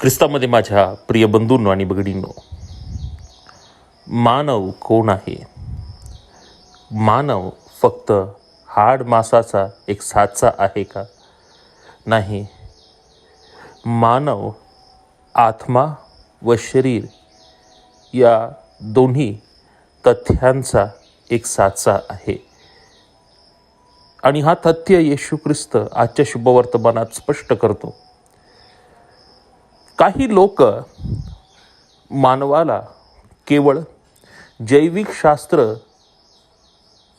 ख्रिस्तामध्ये माझ्या प्रिय बंधूंनो आणि बगडींनो मानव कोण आहे? मानव फक्त हाड मासाचा एक साचा आहे का? नाही. मानव आत्मा व शरीर या दोन्ही तथ्यांचा एक साचा आहे. आणि हा तथ्य येशू ख्रिस्त आजच्या शुभवर्तमानात स्पष्ट करतो. काही लोक मानवाला केवळ जैविक शास्त्र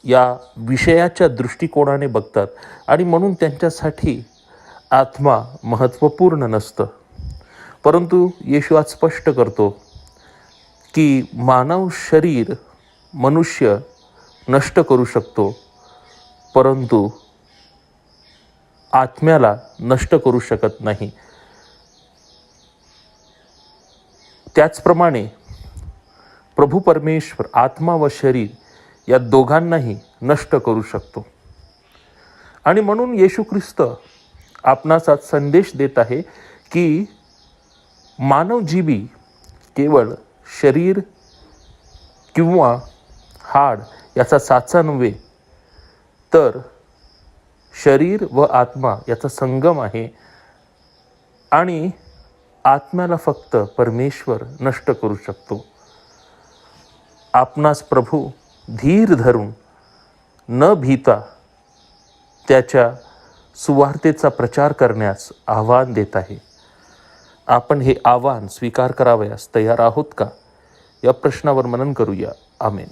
या विषयाच्या दृष्टिकोनाने बघतात आणि म्हणून त्यांच्यासाठी आत्मा महत्त्वपूर्ण नसतं. परंतु येशू आज स्पष्ट करतो की मानव शरीर मनुष्य नष्ट करू शकतो परंतु आत्म्याला नष्ट करू शकत नाही. त्याचप्रमाणे प्रभू परमेश्वर आत्मा व शरीर या दोघांनाही नष्ट करू शकतो. आणि म्हणून येशू ख्रिस्त आपणास आज संदेश देत आहे की मानवजीवी केवळ शरीर किंवा हाड याचा साचा नव्हे तर शरीर व आत्मा याचा संगम आहे. आणि आत्म्याला फक्त परमेश्वर नष्ट करू शकतो. आपणास प्रभू धीर धरून न भीता त्याच्या सुवार्तेचा प्रचार करण्यास आव्हान देत आहे. आपण हे आव्हान स्वीकार करावयास तयार आहोत का? या प्रश्नावर मनन करूया. आमेन.